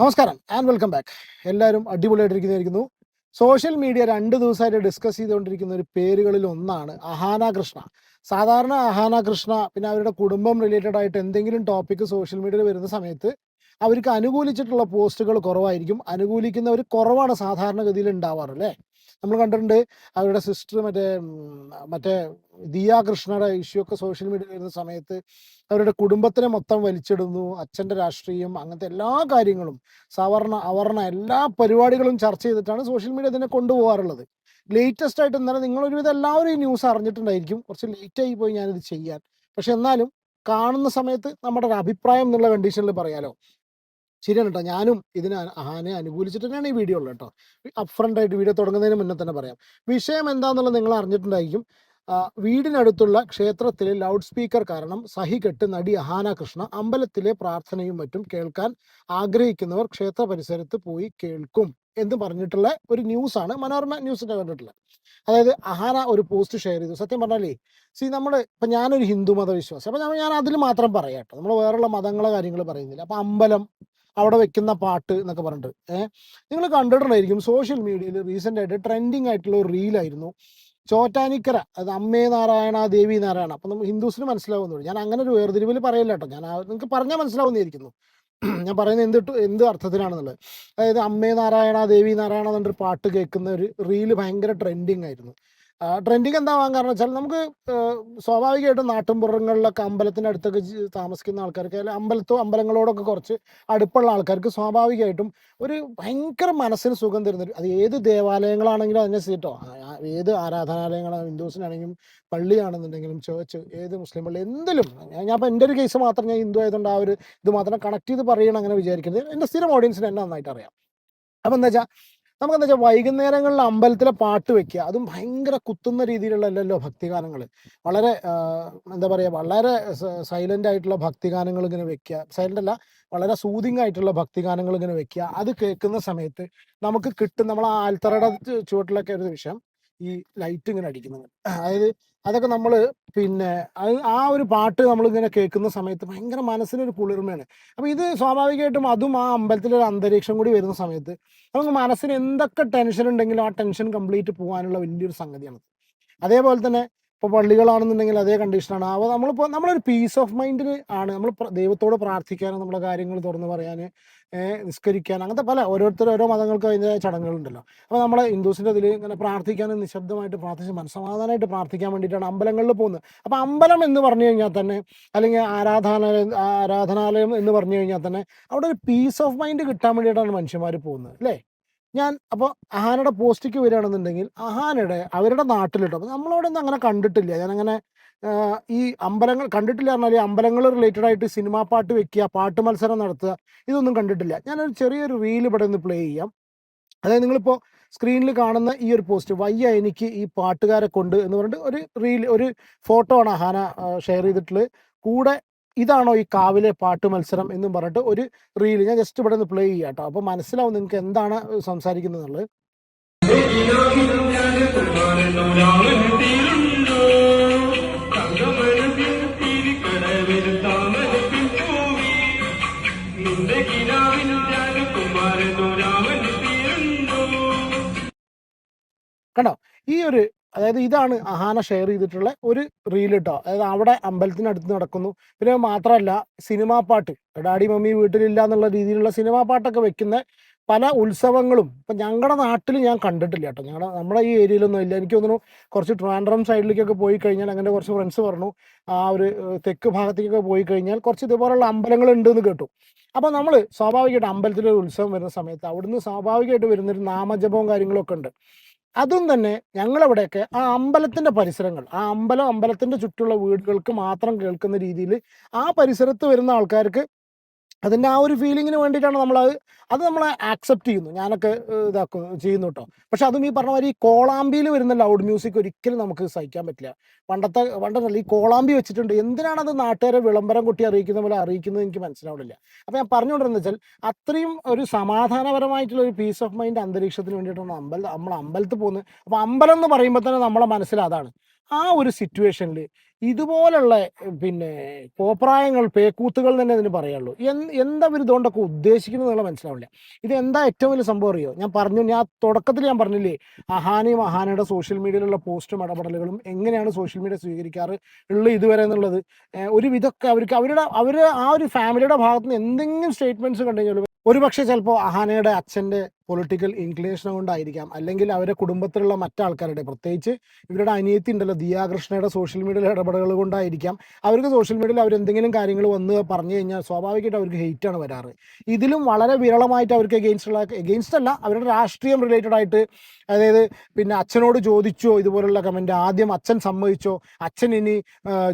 നമസ്കാരം and welcome back എല്ലാവരും അടിപൊളിയായിട്ടിരിക്കുന്നു social media രണ്ട് ദിവസമായിട്ട് ഡിസ്കസ് ചെയ്തുകൊണ്ടിരിക്കുന്ന ഒരു പേരുകളിൽ ഒന്നാണ് അഹാന കൃഷ്ണ. സാധാരണ അഹാന കൃഷ്ണ പിന്നെ അവരുടെ കുടുംബം റിലേറ്റഡ് ആയിട്ട് എന്തെങ്കിലും ടോപ്പിക് സോഷ്യൽ മീഡിയയിൽ വരുന്ന സമയത്ത് അവർക്ക് അനുകൂലിച്ചിട്ടുള്ള പോസ്റ്റുകൾ കുറവായിരിക്കും. അനുകൂലിക്കുന്നവർ കുറവാണ് സാധാരണഗതിയിൽ ഉണ്ടാവാറ് അല്ലേ? നമ്മൾ കണ്ടിട്ടുണ്ട് അവരുടെ സിസ്റ്റർ മറ്റേ മറ്റേ ദിയ കൃഷ്ണയുടെ ഇഷ്യൂ ഒക്കെ സോഷ്യൽ മീഡിയയിൽ വരുന്ന സമയത്ത് അവരുടെ കുടുംബത്തിനെ മൊത്തം വലിച്ചിടുന്നു. അച്ഛന്റെ രാഷ്ട്രീയം അങ്ങനത്തെ എല്ലാ കാര്യങ്ങളും സവർണ അവർണ എല്ലാ പരിപാടികളും ചർച്ച ചെയ്തിട്ടാണ് സോഷ്യൽ മീഡിയ ഇതിനെ കൊണ്ടുപോകാറുള്ളത്. ലേറ്റസ്റ്റ് ആയിട്ട് ഇന്നലെ നിങ്ങളൊരുവിധം എല്ലാവരും ഈ ന്യൂസ് അറിഞ്ഞിട്ടുണ്ടായിരിക്കും. കുറച്ച് ലേറ്റ് ആയി പോയി ഞാനിത് ചെയ്യാൻ. പക്ഷെ എന്നാലും കാണുന്ന സമയത്ത് നമ്മുടെ ഒരു അഭിപ്രായം എന്നുള്ള കണ്ടീഷനിൽ പറയാലോ. ശരിയാണ് കേട്ടോ ഞാനും ഇതിനെ ആനെ അനുകൂലിച്ചിട്ട് തന്നെയാണ് ഈ വീഡിയോ ഉള്ളത് കേട്ടോ അപ്രണ്ട് ആയിട്ട് വീഡിയോ തുടങ്ങുന്നതിന് മുന്നേ തന്നെ പറയാം. വിഷയം എന്താണെന്നുള്ളത് നിങ്ങൾ അറിഞ്ഞിട്ടുണ്ടായിരിക്കും. വീടിനടുത്തുള്ള ക്ഷേത്രത്തിലെ ലൗഡ് സ്പീക്കർ കാരണം സഹികെട്ട് നടി അഹാന കൃഷ്ണ അമ്പലത്തിലെ പ്രാർത്ഥനയും മറ്റും കേൾക്കാൻ ആഗ്രഹിക്കുന്നവർ ക്ഷേത്ര പരിസരത്ത് പോയി കേൾക്കും എന്ന് പറഞ്ഞിട്ടുള്ള ഒരു ന്യൂസാണ് മനോരമ ന്യൂസിന്റെ കണ്ടിട്ടുള്ളത്. അതായത് അഹാന ഒരു പോസ്റ്റ് ഷെയർ ചെയ്തു. സത്യം പറഞ്ഞാലേ സി നമ്മൾ ഇപ്പൊ ഞാനൊരു ഹിന്ദു മതവിശ്വാസം അപ്പൊ ഞാൻ അതിൽ മാത്രം പറയാം കേട്ടോ നമ്മൾ വേറെയുള്ള മതങ്ങളെ കാര്യങ്ങൾ പറയുന്നില്ല. അപ്പൊ അമ്പലം അവിടെ വെക്കുന്ന പാട്ട് എന്നൊക്കെ പറഞ്ഞിട്ട്. ഏഹ് നിങ്ങൾ കണ്ടിട്ടുണ്ടായിരിക്കും സോഷ്യൽ മീഡിയയിൽ റീസെന്റ് ആയിട്ട് ട്രെൻഡിങ് ആയിട്ടുള്ള ഒരു റീലായിരുന്നു ചോറ്റാനിക്കര അത് അമ്മേ നാരായണ ദേവി നാരായണ. അപ്പൊ നമ്മൾ ഹിന്ദുസിന് മനസ്സിലാവുന്നുള്ളൂ ഞാൻ അങ്ങനെ ഒരു വേർതിരിവിൽ പറയില്ല കേട്ടോ. ഞാൻ നിങ്ങൾക്ക് പറഞ്ഞാൽ മനസ്സിലാവുന്നതായിരിക്കുന്നു ഞാൻ പറയുന്നത് എന്ത് എന്ത് അർത്ഥത്തിലാണെന്നുള്ളത്. അതായത് അമ്മേ നാരായണ ദേവി നാരായണ എന്നൊരു പാട്ട് കേൾക്കുന്ന ഒരു റീൽ ഭയങ്കര ട്രെൻഡിങ് ആയിരുന്നു. ട്രെൻഡിങ് എന്താവാൻ കാരണം വെച്ചാൽ നമുക്ക് സ്വാഭാവികമായിട്ടും നാട്ടിൻപുറങ്ങളിലൊക്കെ അമ്പലത്തിന്റെ അടുത്തൊക്കെ താമസിക്കുന്ന ആൾക്കാർക്ക് അല്ലെങ്കിൽ അമ്പലത്തോ അമ്പലങ്ങളോടൊക്കെ കുറച്ച് അടുപ്പുള്ള ആൾക്കാർക്ക് സ്വാഭാവികമായിട്ടും ഒരു ഭയങ്കര മനസ്സിന് സുഖം തരുന്നൊരു അത് ഏത് ദേവാലയങ്ങളാണെങ്കിലും അതിനെ സീറ്റോ ഏത് ആരാധനാലയങ്ങളാണ് ഹിന്ദുസിനാണെങ്കിലും പള്ളിയാണെന്നുണ്ടെങ്കിലും ചേർച്ച് ഏത് മുസ്ലിം പള്ളി എന്തിലും. ഞാൻ ഇപ്പം എന്റെ ഒരു കേസ് മാത്രം ഞാൻ ഹിന്ദു ആയതുകൊണ്ട് ആ ഒരു ഇത് മാത്രം കണക്ട് ചെയ്ത് പറയണം അങ്ങനെ വിചാരിക്കരുത്. എന്റെ സ്ഥിരം ഓഡിയൻസിന് എന്നെ നന്നായിട്ട് അറിയാം. അപ്പം എന്താ വെച്ചാൽ നമുക്ക് എന്താ വെച്ചാൽ വൈകുന്നേരങ്ങളിൽ അമ്പലത്തിലെ പാട്ട് വെക്കുക. അതും ഭയങ്കര കുത്തുന്ന രീതിയിലുള്ള അല്ലല്ലോ ഭക്തിഗാനങ്ങൾ വളരെ എന്താ പറയുക വളരെ സൈലന്റ് ആയിട്ടുള്ള ഭക്തിഗാനങ്ങൾ ഇങ്ങനെ വെക്കുക. സൈലന്റ് അല്ല വളരെ സൂതിങ് ആയിട്ടുള്ള ഭക്തിഗാനങ്ങൾ ഇങ്ങനെ വെക്കുക. അത് കേൾക്കുന്ന സമയത്ത് നമുക്ക് കിട്ടും. നമ്മൾ ആ ആൽത്തറയുടെ ചുവട്ടിലൊക്കെ ഒരു വിഷയം ഈ ലൈറ്റ് ഇങ്ങനെ അടിക്കുന്നത്. അതായത് അതൊക്കെ നമ്മൾ പിന്നെ ആ ഒരു പാട്ട് നമ്മൾ ഇങ്ങനെ കേൾക്കുന്ന സമയത്ത് ഭയങ്കര മനസ്സിനൊരു കുളിർമയാണ്. അപ്പം ഇത് സ്വാഭാവികമായിട്ടും അതും ആ അമ്പലത്തിലെ ഒരു അന്തരീക്ഷം കൂടി വരുന്ന സമയത്ത് നമുക്ക് മനസ്സിന് എന്തൊക്കെ ടെൻഷൻ ഉണ്ടെങ്കിലും ആ ടെൻഷൻ കംപ്ലീറ്റ് പോകാനുള്ള വലിയൊരു സംഗതിയാണ് അതേപോലെ തന്നെ ഇപ്പോൾ പള്ളികളാണെന്നുണ്ടെങ്കിൽ അതേ കണ്ടീഷനാണ് അപ്പോൾ നമ്മളിപ്പോൾ നമ്മളൊരു പീസ് ഓഫ് മൈൻഡിൽ ആണ്. നമ്മൾ ദൈവത്തോട് പ്രാർത്ഥിക്കാനും നമ്മുടെ കാര്യങ്ങൾ തുറന്ന് പറയാൻ നിസ്കരിക്കാൻ അങ്ങനത്തെ പല ഓരോരുത്തർ ഓരോ മതങ്ങൾക്ക് അതിന്റെ ചടങ്ങുകളുണ്ടല്ലോ. അപ്പോൾ നമ്മളെ ഹിന്ദുസിന്റെ ഇതിൽ ഇങ്ങനെ പ്രാർത്ഥിക്കാനും നിശബ്ദമായിട്ട് പ്രാർത്ഥിച്ച് മനസ്സമാധാനമായിട്ട് പ്രാർത്ഥിക്കാൻ വേണ്ടിയിട്ടാണ് അമ്പലങ്ങളിൽ പോകുന്നത്. അപ്പോൾ അമ്പലം എന്ന് പറഞ്ഞു കഴിഞ്ഞാൽ തന്നെ അല്ലെങ്കിൽ ആരാധനാലയം ആരാധനാലയം എന്ന് പറഞ്ഞു കഴിഞ്ഞാൽ തന്നെ അവിടെ ഒരു പീസ് ഓഫ് മൈൻഡ് കിട്ടാൻ വേണ്ടിയിട്ടാണ് മനുഷ്യന്മാർ പോകുന്നത് അല്ലേ? ഞാൻ അപ്പോൾ അഹാനയുടെ പോസ്റ്റിക്ക് വരികയാണെന്നുണ്ടെങ്കിൽ അഹാനയുടെ അവരുടെ നാട്ടിലിട്ടോ അപ്പോൾ നമ്മളവിടെ ഒന്നും അങ്ങനെ കണ്ടിട്ടില്ല. ഞാനങ്ങനെ ഈ അമ്പലങ്ങൾ കണ്ടിട്ടില്ല പറഞ്ഞാൽ ഈ അമ്പലങ്ങൾ റിലേറ്റഡ് ആയിട്ട് സിനിമാ പാട്ട് വെക്കുക പാട്ട് മത്സരം നടത്തുക ഇതൊന്നും കണ്ടിട്ടില്ല. ഞാനൊരു ചെറിയൊരു റീൽ ഇവിടെ നിന്ന് പ്ലേ ചെയ്യാം. അതായത് നിങ്ങളിപ്പോൾ സ്ക്രീനിൽ കാണുന്ന ഈ ഒരു പോസ്റ്റ് വയ്യ എനിക്ക് ഈ പാട്ടുകാരെ കൊണ്ട് എന്ന് പറഞ്ഞിട്ട് ഒരു റീൽ ഒരു ഫോട്ടോ ആണ് അഹാന ഷെയർ ചെയ്തിട്ടുള്ളത്. കൂടെ ഇതാണോ ഈ കാവിലെ പാട്ട് മത്സരം എന്നും പറഞ്ഞിട്ട് ഒരു റീൽ ഞാൻ ജസ്റ്റ് ഇവിടെ നിന്ന് പ്ലേ ചെയ്യാം കേട്ടോ അപ്പൊ മനസ്സിലാവും നിങ്ങൾക്ക് എന്താണ് സംസാരിക്കുന്നത് കണ്ടോ? ഈ ഒരു അതായത് ഇതാണ് അഹാന ഷെയർ ചെയ്തിട്ടുള്ള ഒരു റീൽ കേട്ടോ അതായത് അവിടെ അമ്പലത്തിനടുത്ത് നടക്കുന്നു. പിന്നെ മാത്രമല്ല സിനിമാ പാട്ട് ഡാഡി മമ്മി വീട്ടിലില്ല എന്നുള്ള രീതിയിലുള്ള സിനിമാ പാട്ടൊക്കെ വെക്കുന്ന പല ഉത്സവങ്ങളും ഇപ്പം ഞങ്ങളുടെ നാട്ടിൽ ഞാൻ കണ്ടിട്ടില്ല കേട്ടോ. ഞങ്ങളുടെ നമ്മുടെ ഈ ഏരിയയിലൊന്നും ഇല്ല. എനിക്ക് തോന്നുന്നു കുറച്ച് ട്രാൻഡ്രം സൈഡിലേക്കൊക്കെ പോയി കഴിഞ്ഞാൽ അങ്ങനെ കുറച്ച് ഫ്രണ്ട്സ് പറഞ്ഞു. ആ ഒരു തെക്ക് ഭാഗത്തേക്കൊക്കെ പോയി കഴിഞ്ഞാൽ കുറച്ച് ഇതുപോലുള്ള അമ്പലങ്ങൾ ഉണ്ട് എന്ന് കേട്ടു. അപ്പോൾ നമ്മൾ സ്വാഭാവികമായിട്ട് അമ്പലത്തിലൊരു ഉത്സവം വരുന്ന സമയത്ത് അവിടുന്ന് സ്വാഭാവികമായിട്ട് വരുന്നൊരു നാമജപവും കാര്യങ്ങളൊക്കെ ഉണ്ട്. അതും തന്നെ ഞങ്ങളവിടെയൊക്കെ ആ അമ്പലത്തിന്റെ പരിസരങ്ങൾ ആ അമ്പലം അമ്പലത്തിന്റെ ചുറ്റുള്ള വീടുകൾക്ക് മാത്രം കേൾക്കുന്ന രീതിയിൽ ആ പരിസരത്ത് വരുന്ന ആൾക്കാർക്ക് അതിന്റെ ആ ഒരു ഫീലിങ്ങിന് വേണ്ടിയിട്ടാണ് നമ്മൾ അത് അത് നമ്മൾ ആക്സെപ്റ്റ് ചെയ്യുന്നു. ഞാനൊക്കെ ഇതാക്കും ചെയ്യുന്നു കേട്ടോ പക്ഷെ അതും ഈ പറഞ്ഞ മാതിരി ഈ കോളാമ്പിയിൽ വരുന്ന ലൗഡ് മ്യൂസിക് ഒരിക്കലും നമുക്ക് സഹിക്കാൻ പറ്റില്ല. പണ്ടത്തെ പണ്ടല്ല ഈ കോളാമ്പി വെച്ചിട്ടുണ്ട്. എന്തിനാണ് അത് നാട്ടുകാരെ വിളംബരം കുട്ടി അറിയിക്കുന്ന പോലെ അറിയിക്കുന്നത് എനിക്ക് മനസ്സിലാവില്ല അപ്പം ഞാൻ പറഞ്ഞുകൊണ്ടിരുന്നത് വെച്ചാൽ അത്രയും ഒരു സമാധാനപരമായിട്ടുള്ള ഒരു പീസ് ഓഫ് മൈൻഡ് അന്തരീക്ഷത്തിന് വേണ്ടിയിട്ടാണ് അമ്പലം നമ്മൾ അമ്പലത്തിൽ പോകുന്നത്. അപ്പോൾ അമ്പലം എന്ന് പറയുമ്പോൾ തന്നെ നമ്മളെ മനസ്സിൽ അതാണ്. ആ ഒരു സിറ്റുവേഷനിൽ ഇതുപോലുള്ള പിന്നെ കോപ്രായങ്ങൾ പേക്കൂത്തുകൾ തന്നെ ഇതിന് പറയുള്ളൂ എന്ത് ഇവർ ഇതുകൊണ്ടൊക്കെ ഉദ്ദേശിക്കുന്നത് എന്നുള്ള മനസ്സിലാവില്ല ഇത് എന്താ ഏറ്റവും വലിയ സംഭവം അറിയോ? ഞാൻ പറഞ്ഞു ഞാൻ തുടക്കത്തിൽ ഞാൻ പറഞ്ഞില്ലേ അഹാനയും അഹാനയുടെ സോഷ്യൽ മീഡിയയിലുള്ള പോസ്റ്റും ഇടപെടലുകളും എങ്ങനെയാണ് സോഷ്യൽ മീഡിയ സ്വീകരിക്കാറ് ഉള്ള ഇതുവരെ എന്നുള്ളത് ഒരു വിധമൊക്കെ അവർക്ക് അവരുടെ അവർ ആ ഒരു ഫാമിലിയുടെ ഭാഗത്തുനിന്ന് എന്തെങ്കിലും സ്റ്റേറ്റ്മെന്റ്സ് കണ്ടു കഴിഞ്ഞാൽ ഒരുപക്ഷെ ചിലപ്പോൾ അഹാനയുടെ അച്ഛന്റെ പൊളിറ്റിക്കൽ ഇൻക്ലിനേഷൻ കൊണ്ടായിരിക്കാം. അല്ലെങ്കിൽ അവരുടെ കുടുംബത്തിലുള്ള മറ്റാൾക്കാരുടെ പ്രത്യേകിച്ച് ഇവരുടെ അനിയത്തി ഉണ്ടല്ലോ ദിയാകൃഷ്ണയുടെ സോഷ്യൽ മീഡിയയിലെ ഇടപെടലുകൾ കൊണ്ടായിരിക്കാം. അവർക്ക് സോഷ്യൽ മീഡിയയിൽ അവർ എന്തെങ്കിലും കാര്യങ്ങൾ വന്ന് പറഞ്ഞു കഴിഞ്ഞാൽ സ്വാഭാവികമായിട്ട് അവർക്ക് ഹെയ്റ്റാണ് വരാറ്. ഇതിലും വളരെ വിരളമായിട്ട് അവർക്ക് എഗെയിൻസ്റ്റ് ഉള്ള എഗെയിൻസ്റ്റ് അല്ല അവരുടെ രാഷ്ട്രീയം റിലേറ്റഡ് ആയിട്ട് അതായത് പിന്നെ അച്ഛനോട് ചോദിച്ചോ ഇതുപോലുള്ള കമന്റ് ആദ്യം അച്ഛൻ സമ്മതിച്ചോ അച്ഛൻ ഇനി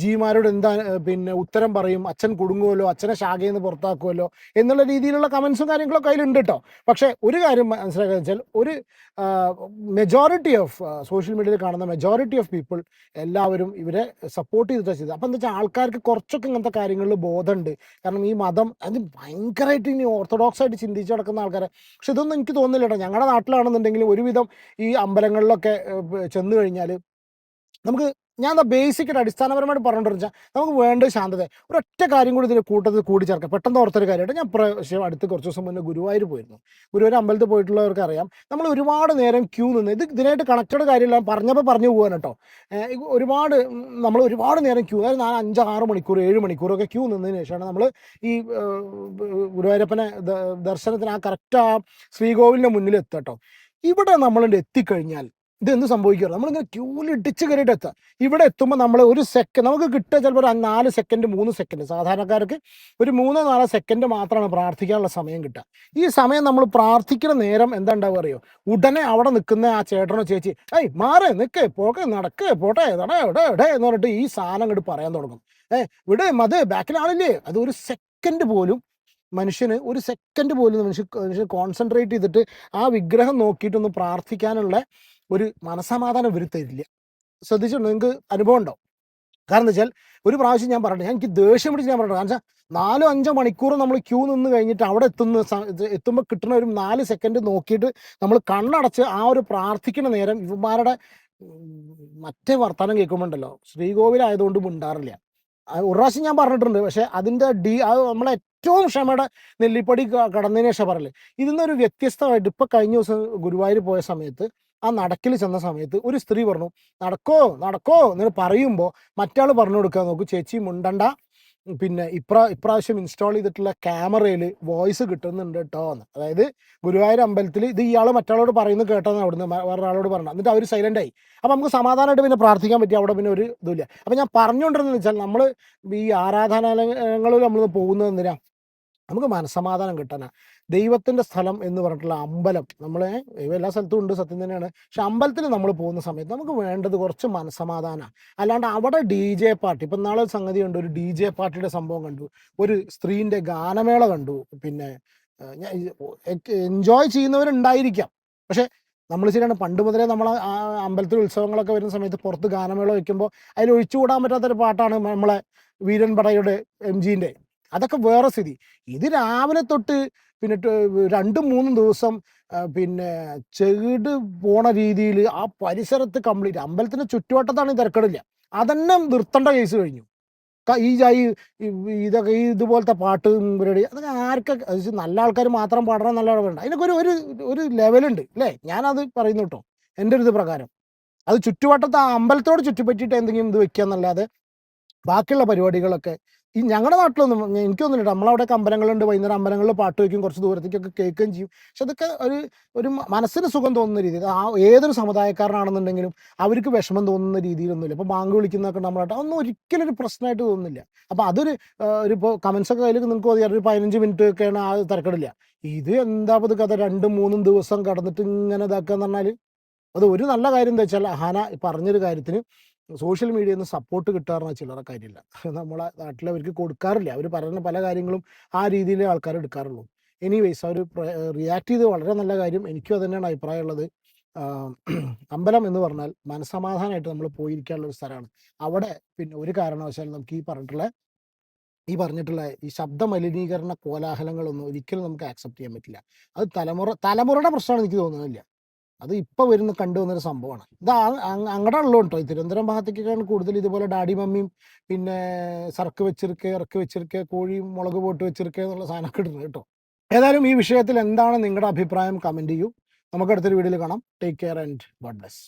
ജിമാരോട് എന്താ പിന്നെ ഉത്തരം പറയും അച്ഛൻ കുടുങ്ങുമല്ലോ അച്ഛനെ ശാഖയിൽ നിന്ന് പുറത്താക്കുമല്ലോ എന്നുള്ള രീതിയിലുള്ള കമൻസും കാര്യങ്ങളൊക്കെ അതിലുണ്ട് കേട്ടോ പക്ഷേ ഒരു കാര്യം മനസ്സിലാക്കുക വെച്ചാൽ ഒരു മെജോറിറ്റി ഓഫ് സോഷ്യൽ മീഡിയയിൽ കാണുന്ന മെജോറിറ്റി ഓഫ് പീപ്പിൾ എല്ലാവരും ഇവരെ സപ്പോർട്ട് ചെയ്തിട്ടാണ് ചെയ്തത്. അപ്പം എന്താ വെച്ചാൽ ആൾക്കാർക്ക് കുറച്ചൊക്കെ ഇങ്ങനത്തെ കാര്യങ്ങളിൽ ബോധമുണ്ട് കാരണം ഈ മതം അത് ഭയങ്കരമായിട്ട് ഇനി ഓർത്തഡോക്സ് ആയിട്ട് ചിന്തിച്ച് നടക്കുന്ന ആൾക്കാരെ. പക്ഷെ ഇതൊന്നും എനിക്ക് തോന്നുന്നില്ല കേട്ടോ ഞങ്ങളുടെ നാട്ടിലാണെന്നുണ്ടെങ്കിൽ ഒരുവിധം ഈ അമ്പലങ്ങളിലൊക്കെ ചെന്ന് കഴിഞ്ഞാൽ നമുക്ക് ഞാൻ എന്താ ബേസിക്കായിട്ട് അടിസ്ഥാനപരമായിട്ട് പറഞ്ഞിട്ടുണ്ട് വെച്ചാൽ നമുക്ക് വേണ്ട ശാന്തത. ഒരൊറ്റ കാര്യം കൂടി ഇതിന്റെ കൂട്ടത്തിൽ കൂടി ചേർക്കാം. പെട്ടെന്ന് ഓർത്തൊരു കാര്യമായിട്ട് ഞാൻ പ്രാവശ്യം അടുത്ത് കുറച്ച് ദിവസം മുന്നേ ഗുരുവായൂർ പോയിരുന്നു. ഗുരുവായൂർ അമ്പലത്തിൽ പോയിട്ടുള്ളവർക്ക് അറിയാം. നമ്മൾ ഒരുപാട് നേരം ക്യൂ നിന്ന് ഇത് ഇതിനായിട്ട് കണക്റ്റഡ് കാര്യമില്ല പറഞ്ഞപ്പോൾ പറഞ്ഞു പോകാൻ കേട്ടോ. ഒരുപാട് നമ്മൾ ഒരുപാട് നേരം ക്യൂ അതായത് നാല് അഞ്ച് ആറ് മണിക്കൂർ ഏഴ് മണിക്കൂറൊക്കെ ക്യൂ നിന്നതിന് ശേഷമാണ് നമ്മൾ ഈ ഗുരുവായൂരപ്പനെ ദർശനത്തിന് ആ കറക്റ്റ് ആ ശ്രീകോവിലിന്റെ മുന്നിൽ എത്തട്ടോ ഇവിടെ നമ്മൾ എത്തിക്കഴിഞ്ഞാൽ ഇത് എന്ത് സംഭവിക്കുക നമ്മളിങ്ങനെ ക്യൂവിൽ ഇടിച്ച് കയറിയിട്ട് എത്താം. ഇവിടെ എത്തുമ്പോൾ നമ്മൾ ഒരു സെക്കൻഡ് നമുക്ക് കിട്ടുക ചിലപ്പോൾ ഒരു നാല് സെക്കൻഡ് മൂന്ന് സെക്കൻഡ് സാധാരണക്കാർക്ക് ഒരു മൂന്നോ നാലോ സെക്കൻഡ് മാത്രമാണ് പ്രാർത്ഥിക്കാനുള്ള സമയം കിട്ടുക. ഈ സമയം നമ്മൾ പ്രാർത്ഥിക്കുന്ന നേരം എന്താ ഉണ്ടാവുക അറിയോ? ഉടനെ അവിടെ നിൽക്കുന്ന ആ ചേട്ടനോ ചേച്ചി ഏയ് മാറേ നിൽക്കേ പോക്കെ നടക്കേ പോട്ടെ നട എവിടെ എവിടെ എന്ന് പറഞ്ഞിട്ട് ഈ സാധനം ഇങ്ങോട്ട് പറയാൻ തുടങ്ങും. ഏ ഇവിടെ മത് ബാക്കിലാണില്ലേ അത് ഒരു സെക്കൻഡ് പോലും മനുഷ്യന് ഒരു സെക്കൻഡ് പോലും മനുഷ്യൻ കോൺസെൻട്രേറ്റ് ചെയ്തിട്ട് ആ വിഗ്രഹം നോക്കിയിട്ടൊന്ന് പ്രാർത്ഥിക്കാനുള്ള ഒരു മനസമാധാനം ഇവർ തരില്ല ശ്രദ്ധിച്ചിട്ടുണ്ടോ നിങ്ങൾക്ക് അനുഭവം ഉണ്ടോ കാരണം എന്താ വെച്ചാൽ ഒരു പ്രാവശ്യം ഞാൻ പറഞ്ഞു എനിക്ക് ദേഷ്യം പിടിച്ച് ഞാൻ പറഞ്ഞു കാരണം വെച്ചാൽ നാലോ അഞ്ചോ മണിക്കൂർ നമ്മൾ ക്യൂ നിന്ന് കഴിഞ്ഞിട്ട് അവിടെ എത്തുന്ന എത്തുമ്പോൾ കിട്ടുന്ന ഒരു നാല് സെക്കൻഡ് നോക്കിയിട്ട് നമ്മൾ കണ്ണടച്ച് ആ ഒരു പ്രാർത്ഥിക്കുന്ന നേരം ഇവന്മാരുടെ മറ്റേ വർത്തമാനം കേൾക്കുമ്പോണ്ടല്ലോ ശ്രീകോവിലായതുകൊണ്ട് മിണ്ടാറില്ല. ഒരു പ്രാവശ്യം ഞാൻ പറഞ്ഞിട്ടുണ്ട് പക്ഷെ അതിന്റെ ഡി അത് നമ്മളെ ഏറ്റവും ക്ഷമയുടെ നെല്ലിപ്പടി കടന്നതിന് ശേഷം പറയല്ലേ ഇതിന്നൊരു വ്യത്യസ്തമായിട്ട് ഇപ്പൊ കഴിഞ്ഞ ദിവസം ഗുരുവായൂർ പോയ സമയത്ത് ആ നടക്കിൽ ചെന്ന സമയത്ത് ഒരു സ്ത്രീ പറഞ്ഞു നടക്കോ നടക്കോ എന്ന് പറയുമ്പോൾ മറ്റാൾ പറഞ്ഞു കൊടുക്കാൻ നോക്കൂ ചേച്ചി മുണ്ടണ്ട. പിന്നെ ഇപ്രാ ഇപ്രാവശ്യം ഇൻസ്റ്റാൾ ചെയ്തിട്ടുള്ള ക്യാമറയിൽ വോയിസ് കിട്ടുന്നുണ്ട് കേട്ടോ എന്ന്. അതായത് ഗുരുവായൂർ അമ്പലത്തിൽ ഇത് ഇയാൾ മറ്റാളോട് പറയുന്നത് കേട്ടോന്ന് അവിടുന്ന് വേറൊരാളോട് പറഞ്ഞു എന്നിട്ട് അവർ സൈലന്റ് ആയി. അപ്പം നമുക്ക് സമാധാനമായിട്ട് പിന്നെ പ്രാർത്ഥിക്കാൻ പറ്റി. അവിടെ പിന്നെ ഒരു ഇതില്ല അപ്പം ഞാൻ പറഞ്ഞുകൊണ്ടിരുന്നത് വെച്ചാൽ നമ്മൾ ഈ ആരാധനാലയങ്ങളിൽ നമ്മൾ പോകുന്നത് നമുക്ക് മനസ്സമാധാനം കിട്ടാനാ. ദൈവത്തിന്റെ സ്ഥലം എന്ന് പറഞ്ഞിട്ടുള്ള അമ്പലം നമ്മളെ എല്ലാ സ്ഥലത്തും ഉണ്ട് സത്യം തന്നെയാണ്. പക്ഷെ അമ്പലത്തിൽ നമ്മൾ പോകുന്ന സമയത്ത് നമുക്ക് വേണ്ടത് കുറച്ച് മനസമാധാനമാണ് അല്ലാണ്ട് അവിടെ ഡി ജെ പാർട്ടി ഇപ്പം നാളെ സംഗതി കണ്ടു ഒരു ഡി ജെ പാർട്ടിയുടെ സംഭവം കണ്ടു. ഒരു സ്ത്രീന്റെ ഗാനമേള കണ്ടു. പിന്നെ എൻജോയ് ചെയ്യുന്നവരുണ്ടായിരിക്കാം. പക്ഷെ നമ്മൾ ശരിയാണ് പണ്ട് മുതലേ നമ്മൾ അമ്പലത്തിൽ ഉത്സവങ്ങളൊക്കെ വരുന്ന സമയത്ത് പുറത്ത് ഗാനമേള വെക്കുമ്പോൾ അതിൽ ഒഴിച്ചുകൂടാൻ പറ്റാത്തൊരു പാട്ടാണ് നമ്മളെ വീരൻപടയുടെ എം ജിന്റെ അതൊക്കെ വേറെ സ്ഥിതി. ഇത് രാവിലെ തൊട്ട് പിന്നെ രണ്ടും മൂന്നും ദിവസം പിന്നെ ചെകിട് പോണ രീതിയിൽ ആ പരിസരത്ത് കംപ്ലീറ്റ് അമ്പലത്തിന്റെ ചുറ്റുവട്ടത്താണ് ഈ തിരക്കടില്ല. അതന്നെ നിർത്തേണ്ട കേസ് കഴിഞ്ഞു. ഈ ജായി ഇതൊക്കെ ഈ ഇതുപോലത്തെ പാട്ട് പരിപാടി അതൊക്കെ ആർക്കൊക്കെ നല്ല ആൾക്കാർ മാത്രം പാടണം നല്ല വേണ്ട അതിനൊക്കെ ഒരു ഒരു ഒരു ലെവലുണ്ട് അല്ലേ ഞാനത് പറയുന്നു കേട്ടോ. എന്റെ ഒരു ഇത് പ്രകാരം. അത് ചുറ്റുവട്ടത്ത് ആ അമ്പലത്തോട് ചുറ്റിപ്പറ്റിയിട്ട് എന്തെങ്കിലും ഇത് വെക്കുക എന്നല്ലാതെ ബാക്കിയുള്ള പരിപാടികളൊക്കെ ഈ ഞങ്ങളുടെ നാട്ടിലൊന്നും എനിക്കൊന്നും ഇല്ല നമ്മളവിടെ അമ്പലങ്ങളുണ്ട് വൈകുന്നേരം അമ്പലങ്ങളിൽ പാട്ട് വയ്ക്കും കുറച്ച് ദൂരത്തേക്കൊക്കെ കേൾക്കുകയും ചെയ്യും. പക്ഷെ അതൊക്കെ ഒരു ഒരു മനസ്സിന് സുഖം തോന്നുന്ന രീതിയിൽ ആ ഏതൊരു സമുദായക്കാരനാണെന്നുണ്ടെങ്കിലും അവർക്ക് വിഷമം തോന്നുന്ന രീതിയിലൊന്നുമില്ല. ഇപ്പൊ ബാങ്ക് വിളിക്കുന്നതൊക്കെ നമ്മളായിട്ട് അതൊന്നും ഒരിക്കലും ഒരു പ്രശ്നമായിട്ട് തോന്നുന്നില്ല. അപ്പോൾ അതൊരു ഒരു ഇപ്പോൾ കമന്റ്സ് ഒക്കെ കയ്യിൽ നിങ്ങൾക്ക് മതി ഒരു പതിനഞ്ച് മിനിറ്റ് ഒക്കെയാണ് ആ തിരക്കടില്ല. ഇത് എന്താ ഇത് കഥ? രണ്ടും മൂന്നും ദിവസം കടന്നിട്ട് ഇങ്ങനെ ഇതാക്കുക എന്ന് പറഞ്ഞാൽ അത് ഒരു നല്ല കാര്യം എന്താ വെച്ചാൽ ഹാന പറഞ്ഞൊരു കാര്യത്തിന് സോഷ്യൽ മീഡിയയിൽ നിന്ന് സപ്പോർട്ട് കിട്ടാറുള്ള ചില്ലറ കാര്യമില്ല. നമ്മളെ നാട്ടിൽ അവർക്ക് കൊടുക്കാറില്ല. അവർ പറയുന്ന പല കാര്യങ്ങളും ആ രീതിയിലെ ആൾക്കാർ എടുക്കാറുള്ളൂ. എനിവേസ് അവർ റിയാക്ട് ചെയ്ത് വളരെ നല്ല കാര്യം എനിക്കും അത് തന്നെയാണ് അഭിപ്രായമുള്ളത്. അമ്പലം എന്ന് പറഞ്ഞാൽ മനസമാധാനമായിട്ട് നമ്മൾ പോയിരിക്കാനുള്ള ഒരു സ്ഥലമാണ്. അവിടെ പിന്നെ ഒരു കാരണവശാലും നമുക്ക് ഈ പറഞ്ഞിട്ടുള്ള ഈ പറഞ്ഞിട്ടുള്ള ഈ ശബ്ദ മലിനീകരണ കോലാഹലങ്ങളൊന്നും ഒരിക്കലും നമുക്ക് ആക്സെപ്റ്റ് ചെയ്യാൻ പറ്റില്ല. അത് തലമുറ തലമുറയുടെ പ്രശ്നമാണ് എനിക്ക് തോന്നുന്നില്ല. അത് ഇപ്പൊ വരുന്ന കണ്ടുവന്നൊരു സംഭവമാണ് ഇത് അങ്ങടെ ഉള്ളു കേട്ടോ ഈ തിരുവനന്തപുരം ഭാഗത്തേക്കാണ് കൂടുതൽ ഇതുപോലെ ഡാഡി മമ്മിയും പിന്നെ സർക്ക് വെച്ചിരിക്കുക ഇറക്കി വെച്ചിരിക്കുക കോഴിയും മുളക് പോട്ട് വെച്ചിരിക്കുക എന്നുള്ള സാധനമൊക്കെ ഇടുന്നത് കേട്ടോ ഏതായാലും ഈ വിഷയത്തിൽ എന്താണ് നിങ്ങളുടെ അഭിപ്രായം കമന്റ് ചെയ്യൂ. നമുക്ക് അടുത്തൊരു വീഡിയോയിൽ കാണാം. Take care and God bless